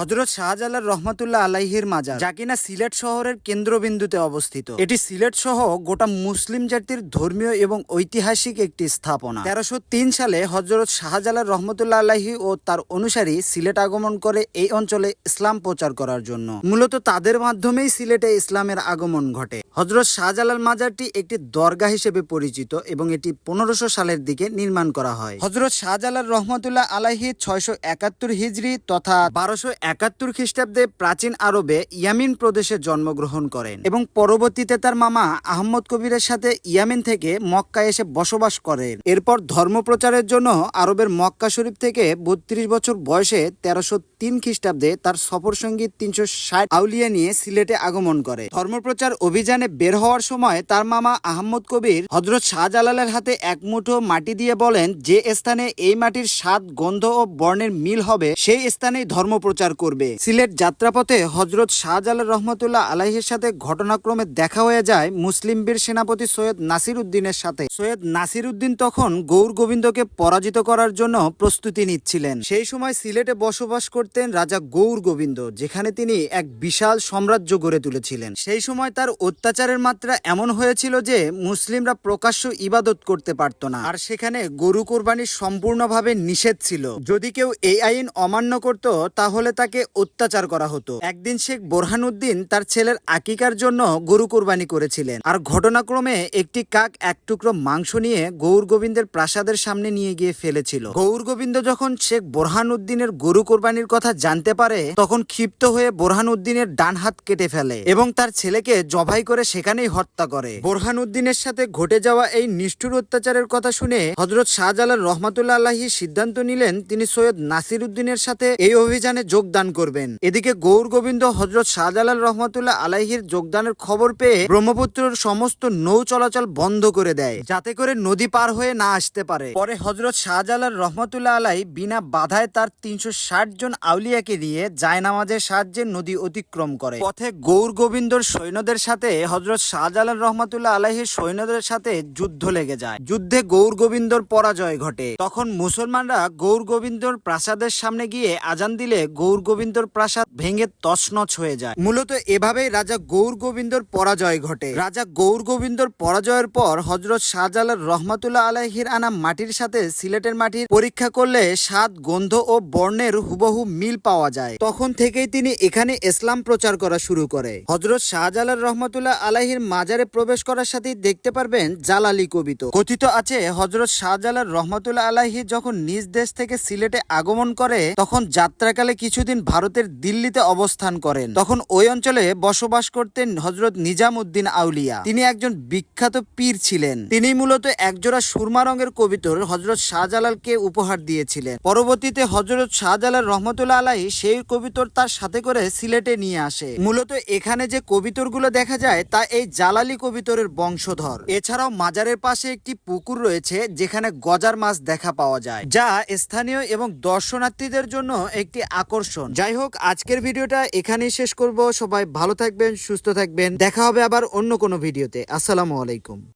হজরত শাহজালাল রহমতুল্লাহ আলাইহির মাজার, যা কিনা সিলেট শহরের কেন্দ্রবিন্দুতে অবস্থিত। এটি সিলেট সহ গোটা মুসলিম জাতির ধর্মীয় এবং ঐতিহাসিক একটি স্থাপনা। তেরোশো সালে হজরত শাহজালাল রহমতুল্লাহ আলাহি ও তার অনুসারী সিলেট আগমন করে এই অঞ্চলে ইসলাম প্রচার করার জন্য। মূলত তাদের মাধ্যমেই সিলেটে ইসলামের আগমন ঘটে। হজরত শাহজালাল মাজারটি একটি দরগা হিসেবে পরিচিত এবং এটি পনেরোশো সালের দিকে নির্মাণ করা হয়। হজরত শাহজালাল রহমতুল্লাহ আলাহি ছয়শো একাত্তর হিজড়ি তথা বারোশো একাত্তর খ্রিস্টাব্দে প্রাচীন আরবে ইয়ামিন প্রদেশে জন্মগ্রহণ করেন এবং পরবর্তীতে তার মামা আহম্মদ কবিরের সাথে ইয়ামিন থেকে মক্কা এসে বসবাস করেন। এরপর ধর্মপ্রচারের জন্য আরবের মক্কা শরীফ থেকে বত্রিশ বছর বয়সে তেরোশো তিন খ্রিস্টাব্দে তার সফর সঙ্গী তিনশো ষাট আউলিয়া নিয়ে সিলেটে আগমন করে। ধর্মপ্রচার অভিযানে বের হওয়ার সময় তার মামা আহম্মদ কবির হজরত শাহজালালের হাতে এক মুঠো মাটি দিয়ে বলেন, যে স্থানে এই মাটির স্বাদ, গন্ধ ও বর্ণের মিল হবে, সেই স্থানেই ধর্মপ্রচার করবে। সিলেট যাত্রাপথে হজরত শাহজালাল রহমতুল্লাহ আলাহির সাথে ঘটনাক্রমে দেখা হয়ে যায় মুসলিম বীর সেনাপতি সৈয়দ নাসির উদ্দিনের সাথে। সৈয়দ নাসির উদ্দিন তখন গৌর গোবিন্দকে পরাজিত করার জন্য প্রস্তুতি নিচ্ছিলেন। সেই সময় সিলেটে বসবাস করতেন রাজা গৌর গোবিন্দ, যেখানে তিনি এক বিশাল সাম্রাজ্য গড়ে তুলেছিলেন। সেই সময় তার অত্যাচারের মাত্রা এমন হয়েছিল যে মুসলিমরা প্রকাশ্য ইবাদত করতে পারত না। আর সেখানে গরু কোরবানি সম্পূর্ণভাবে নিষেধ ছিল। যদি কেউ এই আইন অমান্য করত, তাহলে তাকে অত্যাচার করা হতো। একদিন শেখ বোরহানুদ্দিন তার ছেলের আকিকার জন্য গরু কোরবানি করেছিলেন। আর ঘটনাক্রমে একটি কাক এক টুকরো মাংস নিয়ে গৌর গোবিন্দের প্রাসাদের সামনে নিয়ে গিয়ে ফেলেছিল। গৌর গোবিন্দ যখন শেখ বোরহানুদ্দিনের গরু কোরবানির কথা জানতে পারে, তখন ক্ষিপ্ত হয়ে বোরহানুদ্দিনের ডান হাত কেটে ফেলে এবং তার ছেলেকে জবাই করে সেখানেই হত্যা করে। বোরহানুদ্দিনের সাথে ঘটে যাওয়া এই নিষ্ঠুর অত্যাচারের কথা শুনে হজরত শাহজালাল রহমাতুল্লাহ আলাহি সিদ্ধান্ত নিলেন, তিনি সৈয়দ নাসির উদ্দিনের সাথে এই অভিযানে যোগদান করবেন। এদিকে গৌর গোবিন্দ হজরত শাহজালাল রহমতুল্লাহ আলাহির যোগদানের খবর পেয়ে ব্রহ্মপুত্রের সমস্ত নৌ চলাচল বন্ধ করে দেয়, যাতে করে নদী পার হয়ে না আসতে পারে। পরে হজরত শাহজালাল রহমতুল্লাহ আলাই বিনা বাধায় তার তিনশো ষাট জন আউলিয়াকে নিয়ে জায়নামাজের সাহায্যে নদী অতিক্রম করে। পথে গৌর গোবিন্দর সৈন্যদের সাথে হজরত শাহজালাল রহমতুল্লাহ আলাহির সৈন্যদের সাথে যুদ্ধ লেগে যায়। যুদ্ধে গৌর গোবিন্দর পরাজয় ঘটে। তখন মুসলমানরা গৌর গোবিন্দর প্রাসাদের সামনে গিয়ে আজান দিলে গৌর গোবিন্দর প্রাসাদ ভেঙে তছনছ হয়ে যায়। মূলত এভাবেই রাজা গৌর গোবিন্দর পরাজয় ঘটে। রাজা গৌর গোবিন্দর পরাজয়ের পর হজরত শাহজালাল রহমতুল্লাহ আলাহির আনা মাটির সাথে সিলেটের মাটির পরীক্ষা করলে স্বাদ, গন্ধ ও বর্ণের হুবহু মিল পাওয়া যায়। তখন থেকেই তিনি এখানে ইসলাম প্রচার করা শুরু করে। হজরত শাহজালাল রহমতুল্লাহ আলাহির মাজারে প্রবেশ করার সাথেই দেখতে পারবেন জালালি কবিত। কথিত আছে, হজরত শাহজালাল রহমতুল্লাহ আলাহি যখন নিজ দেশ থেকে সিলেটে আগমন করে, তখন যাত্রাকালে কিছুদিন ভারতের দিল্লিতে অবস্থান করেন, তখন ওই অঞ্চলে বসবাস করতেন হজরত নিজাম উদ্দিন আউলিয়া। তিনি একজন বিখ্যাত পীর ছিলেন। তিনি মূলত একজোড়া সুরমা রঙের কবিতর হজরত শাহজালালকে উপহার দিয়েছিলেন। পরবর্তীতে হজরত শাহজালাল রহমতুল্লাহ আলাই সেই কবিতর তার সাথে করে সিলেটে নিয়ে আসে। মূলত এখানে যে কবিতরগুলো দেখা যায়, তা এই জালালি কবিতরের বংশধর। এছাড়াও মাজারের পাশে একটি পুকুর রয়েছে, যেখানে গজার মাছ দেখা পাওয়া যায়, যা স্থানীয় এবং দর্শনার্থীদের জন্য একটি আকর্ষণ। যাই হোক আজকের ভিডিওটা এখানেই শেষ করব। সবাই ভালো থাকবেন, সুস্থ থাকবেন। দেখা হবে আবার অন্য কোনো ভিডিওতে। আসসালামু আলাইকুম।